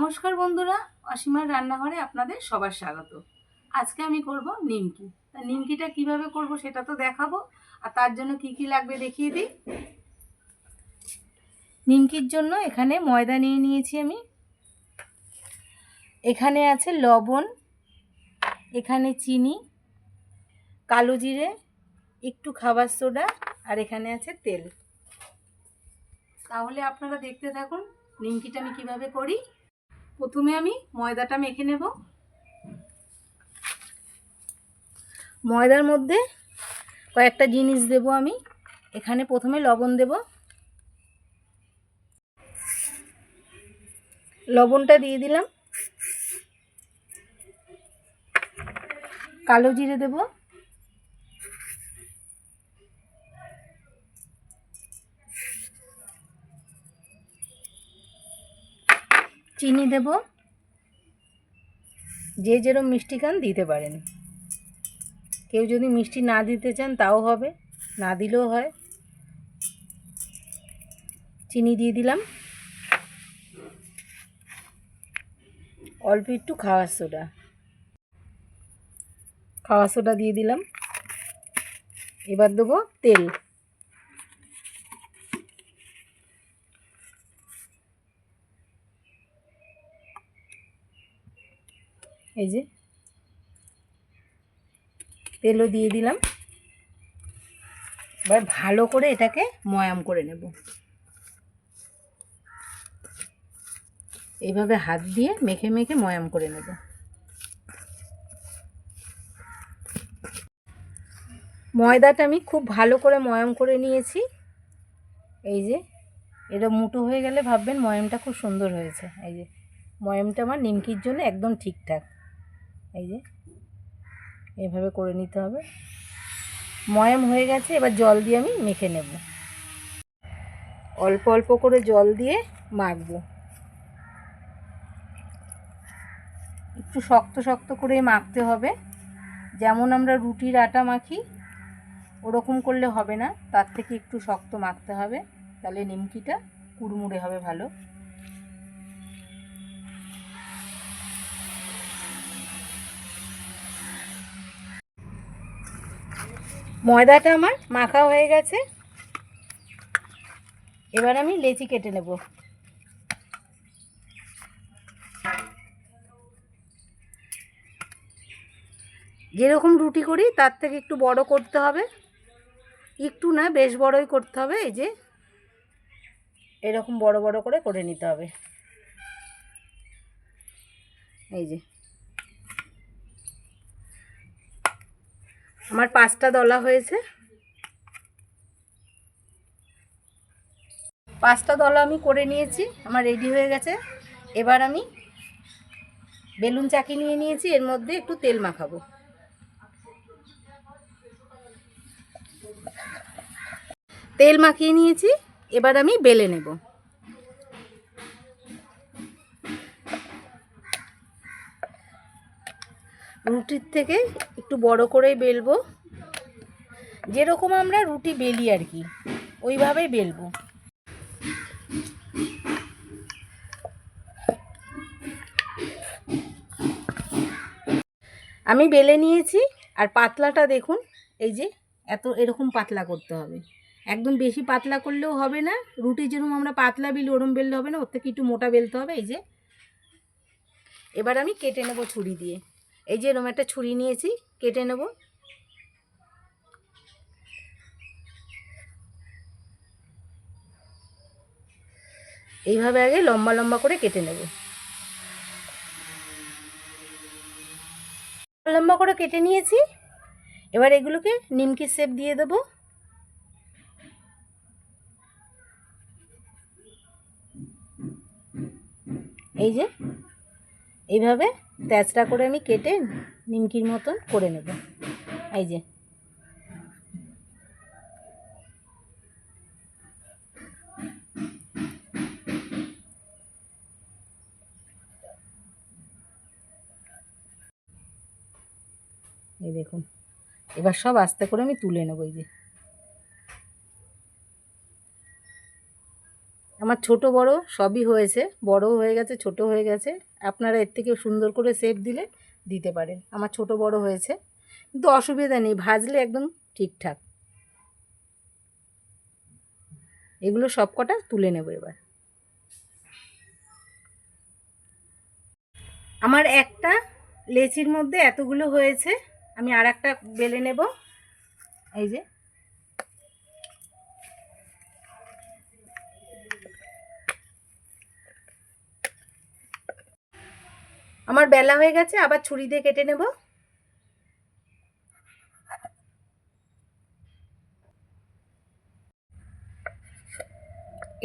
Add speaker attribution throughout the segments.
Speaker 1: নমস্কার বন্ধুরা, অসীমার রান্নাঘরে আপনাদের সবার স্বাগত। আজকে আমি করব নিমকি। তা নিমকিটা কীভাবে করব সেটা তো দেখাবো, আর তার জন্য কি কি লাগবে দেখিয়ে দিই। নিমকির জন্য এখানে ময়দা নিয়ে নিয়েছি আমি। এখানে আছে লবণ, এখানে চিনি, কালো জিরে, একটু খাবার সোডা, আর এখানে আছে তেল। তাহলে আপনারা দেখতে থাকুন নিমকিটা আমি কীভাবে করি। প্রথমে আমি ময়দাটা মেখে নেব। ময়দার মধ্যে কয়েকটা জিনিস দেব আমি। এখানে প্রথমে লবণ দেব। লবণটা দিয়ে দিলাম। কালো জিরে দেব। চিনি দেব। যে যেরম মিষ্টি খান দিতে পারেন। কেউ যদি মিষ্টি না দিতে চান তাও হবে, না দিলেও হয়। চিনি দিয়ে দিলাম। অল্প একটু খাওয়ার সোডা। খাওয়ার সোডা দিয়ে দিলাম। এবার দেবো তেল। এই যে, তেলও দিয়ে দিলাম। এবার ভালো করে এটাকে ময়াম করে নেব। এইভাবে হাত দিয়ে মেখে মেখে ময়াম করে নেব। ময়দাটা আমি খুব ভালো করে ময়াম করে নিয়েছি। এই যে, এটা মুটো হয়ে গেলে ভাববেন ময়ামটা খুব সুন্দর হয়েছে। এই যে, ময়ামটা আমার নিমকির জন্য একদম ঠিকঠাক। এই যে, এভাবে করে নিতে হবে। ময়াম হয়ে গেছে, এবার জল দিয়ে আমি মেখে নেব। অল্প অল্প করে জল দিয়ে মাখবো। একটু শক্ত শক্ত করে মাখতে হবে। যেমন আমরা রুটির আটা মাখি, ওরকম করলে হবে না। তার থেকে একটু শক্ত মাখতে হবে। তাহলে নিমকিটা কুড়মুড়ে হবে ভালো। ময়দাটা আমার মাখা হয়ে গেছে। এবার আমি লেচি কেটে নেব। যেরকম রুটি করি, তার থেকে একটু বড় করতে হবে। একটু না, বেশ বড়ই করতে হবে, এই যে এরকম বড় বড় করে করে নিতে হবে। এই যে আমার পাঁচটা দলা হয়েছে। পাঁচটা দলা আমি করে নিয়েছি, আমার রেডি হয়ে গেছে। এবার আমি বেলুন চাকি নিয়ে নিয়েছি, এর মধ্যে একটু তেল মাখাবো। তেল মাখিয়ে নিয়েছি, এবার আমি বেলে নেব। রুটির থেকে একটু বড় করেই বেলবো। যেরকম আমরা রুটি বেলি আর কি, ওইভাবেই বেলবো। আমি বেলে নিয়েছি, আর পাতলাটা দেখুন, এই যে এত এরকম পাতলা করতে হবে। একদম বেশি পাতলা করলেও হবে না, রুটি যেরকম আমরা পাতলা বেলি, ওরম বেললে হবে না, ওর থেকে একটু মোটা বেলতে হবে, এই যে। এবার আমি কেটে নেব ছুরি দিয়ে। এই যে এরকম একটা ছুরি নিয়েছি, কেটে নেব। এইভাবে আগে লম্বা লম্বা করে কেটে নেব। লম্বা করে কেটে নিয়েছি। এবার এগুলোকে নিমকি শেপ দিয়ে দেবো। এই যে, এইভাবে তেচড়া করে আমি কেটে নিমকির মতন করে নেব। এই যে। এই দেখুন। এবার সব আস্তে করে আমি তুলে নেব, এই যে। আমার ছোট বড় সবই হয়েছে বড় হয়ে গেছে ছোট হয়ে গেছে। আপনারা এর থেকে সুন্দর করে শেপ দিলে দিতে পারেন। আমার ছোট বড় হয়েছে, কিন্তু অসুবিধা নেই, ভাজলে একদম ঠিকঠাক। এগুলো সব কটা তুলে নেব এবার। আমার একটা লেচির মধ্যে এতগুলো হয়েছে, আমি আর একটা বেলে নেব। এই যে আমার বেলা হয়ে গেছে, আবার ছুরি দিয়ে কেটে নেব।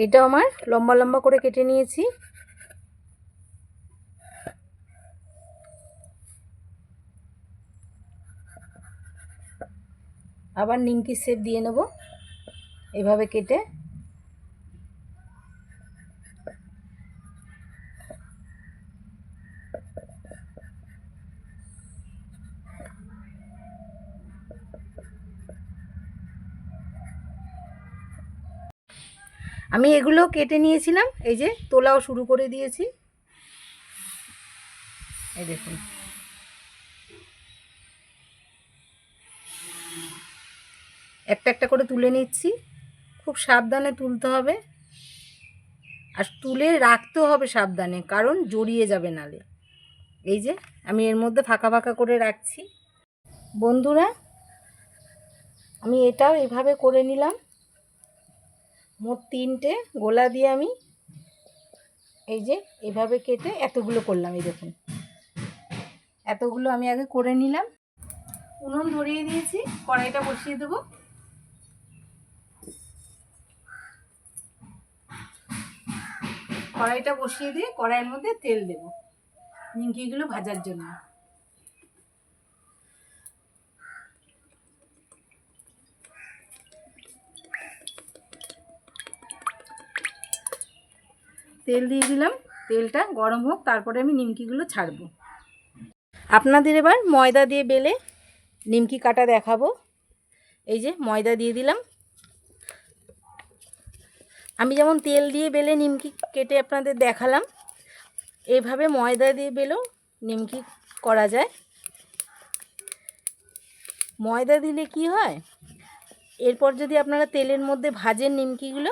Speaker 1: এটা আমার লম্বা লম্বা করে কেটে নিয়েছি। আবার নিমকি শেপ দিয়ে নেব। এভাবে কেটে আমি এগুলো কেটে নিয়েছিলাম, এই যে তোলাও শুরু করে দিয়েছি। এই দেখুন। একটা একটা করে তুলে নিচ্ছি। খুব সাবধানে তুলতে হবে। আর তুলে রাখতে হবে সাবধানে, কারণ জড়িয়ে যাবে নালে। এই যে আমি এর মধ্যে ফাঁকা ফাঁকা করে রাখছি। বন্ধুরা, আমি এটাও এভাবে করে নিলাম। মোট তিনটে গোলা দিয়ে আমি এই যে এভাবে কেটে এতগুলো করলাম, এই দেখুন। এতগুলো আমি আগে করে নিলাম। উনুন ধরিয়ে দিয়েছি, কড়াইটা বসিয়ে দেবো। কড়াইটা বসিয়ে দিয়ে কড়াইয়ের মধ্যে তেল দেব, নিমকিগুলো ভাজার জন্য। তেল দিয়ে দিলাম। তেলটা গরম হোক, তারপরে আমি নিমকিগুলো ছাড়বো। আপনাদের এবার ময়দা দিয়ে বেলে নিমকি কাটা দেখাবো। এই যে ময়দা দিয়ে দিলাম। আমি যেমন তেল দিয়ে বেলে নিমকি কেটে আপনাদের দেখালাম এইভাবে ময়দা দিয়ে বেলেও নিমকি করা যায়। ময়দা দিলে কি হয়? এরপর যদি আপনারা তেলের মধ্যে ভাজেন নিমকিগুলো,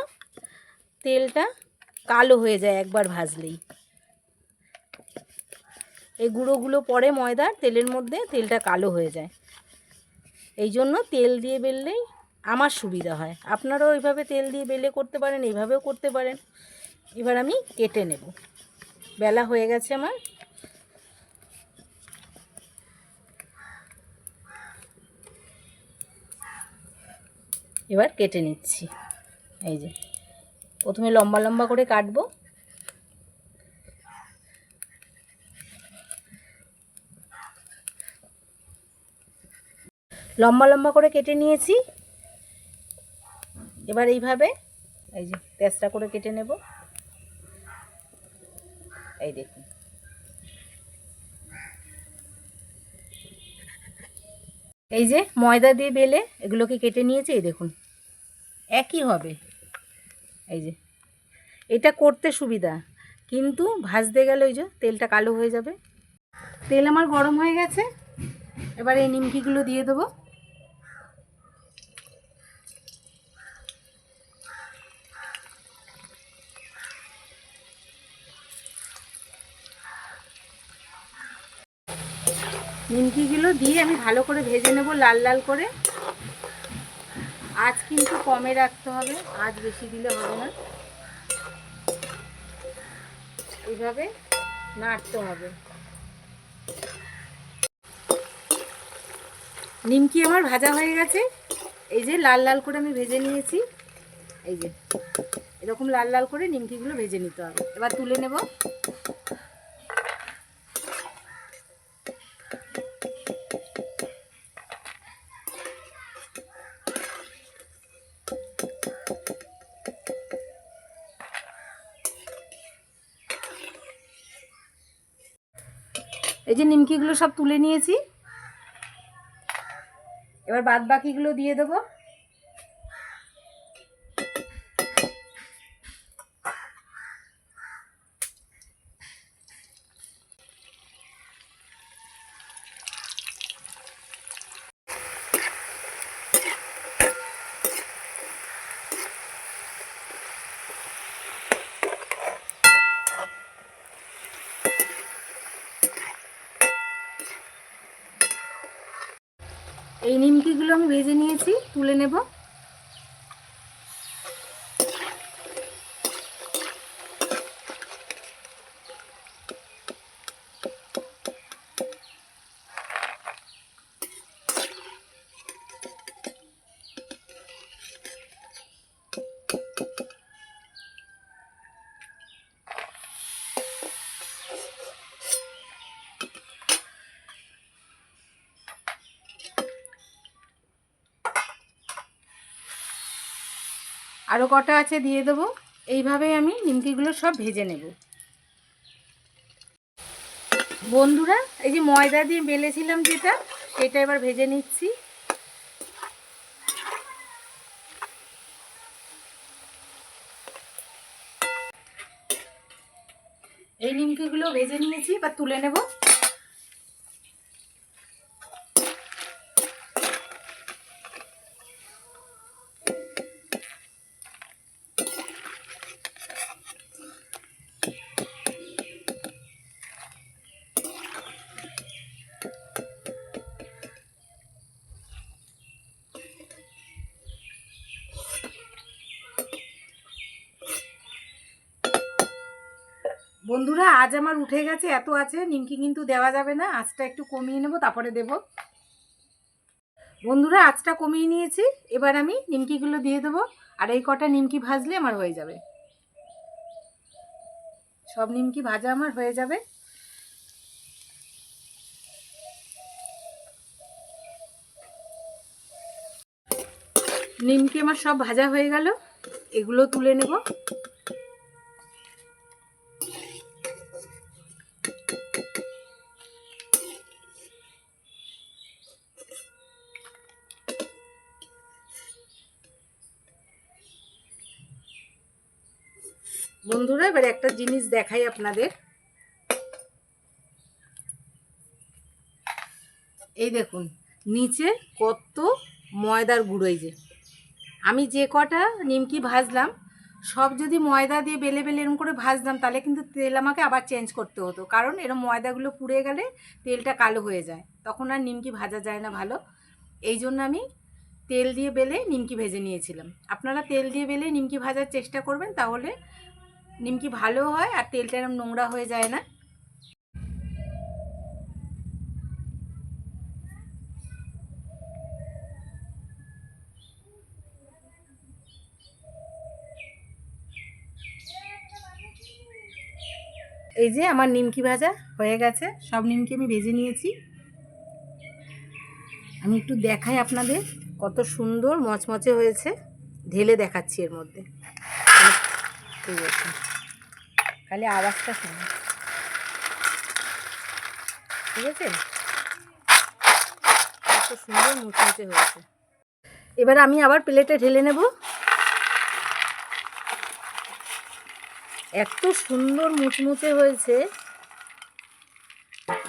Speaker 1: তেলটা কালো হয়ে যায় একবার ভাজলেই। এই গুঁড়োগুলো পরে ময়দা, তেলের মধ্যে তেলটা কালো হয়ে যায়। এই জন্য তেল দিয়ে বেললেই আমার সুবিধা হয়। আপনারাও এইভাবে তেল দিয়ে বেলে করতে পারেন, এইভাবেও করতে পারেন। এবার আমি কেটে নেব। বেলা হয়ে গেছে আমার। এবার কেটে নিচ্ছি। এই যে। প্রথমে লম্বা লম্বা করে কাটবো। লম্বা লম্বা করে কেটে নিয়েছি। এবার এইভাবে এই যে তেসরা করে কেটে নেব। এই দেখুন। এই যে ময়দা দিয়ে বেলে এগুলোকে কেটে নিয়েছি, এই দেখুন। একই হবে। এই যে। এটা করতে সুবিধা, কিন্তু ভাজতে গেলে ওই যে তেলটা কালো হয়ে যাবে। তেল আমার গরম হয়ে গেছে, এবার এই নিমকিগুলো দিয়ে দেবো। নিমকিগুলো দিয়ে আমি ভালো করে ভেজে নেব লাল লাল করে। আজ কিন্তু কমে রাখতে হবে, আজ বেশি দিলে হবে না। এইভাবে নাড়তে হবে। নিমকি আমার ভাজা হয়ে গেছে। এই যে লাল লাল করে আমি ভেজে নিয়েছি। এই যে, এরকম লাল লাল করে নিমকিগুলো ভেজে নিতে হবে। এবার তুলে নেব। এই যে নিমকিগুলো সব তুলে নিয়েছি। এবার বাদ বাকিগুলো দিয়ে দেবো এই আমি ভেজে নিয়েছি তুলে নেব। আরও কটা আছে দিয়ে দেবো। এইভাবেই আমি নিমকিগুলো সব ভেজে নেব। বন্ধুরা, এই যে ময়দা দিয়ে বেলেছিলাম যেটা সেটা এবার ভেজে নিচ্ছি। এই নিমকিগুলো ভেজে নিয়েছি, এবার তুলে নেব। বন্ধুরা, আজ আমার উঠে গেছে, এত আছে, নিমকি কিন্তু দেওয়া যাবে না, আঁচটা একটু কমিয়ে নেব, তারপরে দেব। বন্ধুরা, আঁচটা কমিয়ে নিয়েছি, এবার আমি নিমকিগুলো দিয়ে দেবো, আর এই কটা নিমকি ভাজলে আমার হয়ে যাবে। সব নিমকি ভাজা আমার হয়ে যাবে। নিমকি আমার সব ভাজা হয়ে গেল, এগুলো তুলে নেব। বন্ধুরা, এবার একটা জিনিস দেখাই আপনাদের। এই দেখুন, নিচে কত ময়দার গুঁড়ো এই যে। আমি যে কটা নিমকি ভাজলাম, সব যদি ময়দা দিয়ে বেলে বেলে এরম করে ভাজতাম, তাহলে কিন্তু তেল আমাকে আবার চেঞ্জ করতে হতো। কারণ এরম ময়দাগুলো পুড়ে গেলে তেলটা কালো হয়ে যায়। তখন আর নিমকি ভাজা যায় না ভালো। এই জন্য আমি তেল দিয়ে বেলে নিমকি ভেজে নিয়েছিলাম। আপনারা তেল দিয়ে বেলে নিমকি ভাজার চেষ্টা করবেন, তাহলে নিমকি ভালো হয় আর তেলটা এরম নোংরা হয়ে যায় না। এই যে আমার নিমকি ভাজা হয়ে গেছে, সব নিমকি আমি ভেজে নিয়েছি। আমি একটু দেখাই আপনাদের কত সুন্দর মচমচে হয়েছে, ঢেলে দেখাচ্ছি এর মধ্যে। ঠিক আছে খালি আওয়াজটা শুনুন। ঠিক আছে? কত সুন্দর মুচমুচে হয়েছে। এবার আমি আবার প্লেটে ঢেলে নেব। এত সুন্দর মুচমুচে হয়েছে।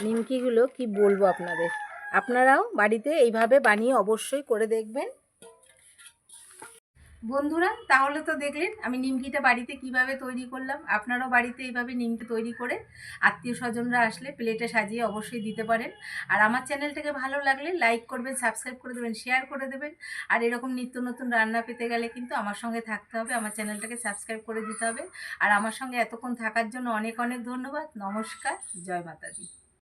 Speaker 1: নিমকিগুলো কি বলব আপনাদের? আপনারাও বাড়িতে এইভাবে বানিয়ে অবশ্যই করে দেখবেন। বন্ধুরা, তাহলে তো দেখলেন আমি নিমকিটা বাড়িতে কীভাবে তৈরি করলাম। আপনারাও বাড়িতে এইভাবে নিমকি তৈরি করে আত্মীয় স্বজনরা আসলে প্লেটে সাজিয়ে অবশ্যই দিতে পারেন। আর আমার চ্যানেলটাকে ভালো লাগলে লাইক করবেন, সাবস্ক্রাইব করে দেবেন, শেয়ার করে দেবেন। আর এরকম নিত্য নতুন রান্না পেতে গেলে কিন্তু আমার সঙ্গে থাকতে হবে, আমার চ্যানেলটাকে সাবস্ক্রাইব করে দিতে হবে। আর আমার সঙ্গে এতক্ষণ থাকার জন্য অনেক অনেক ধন্যবাদ। নমস্কার, জয় মাতাদি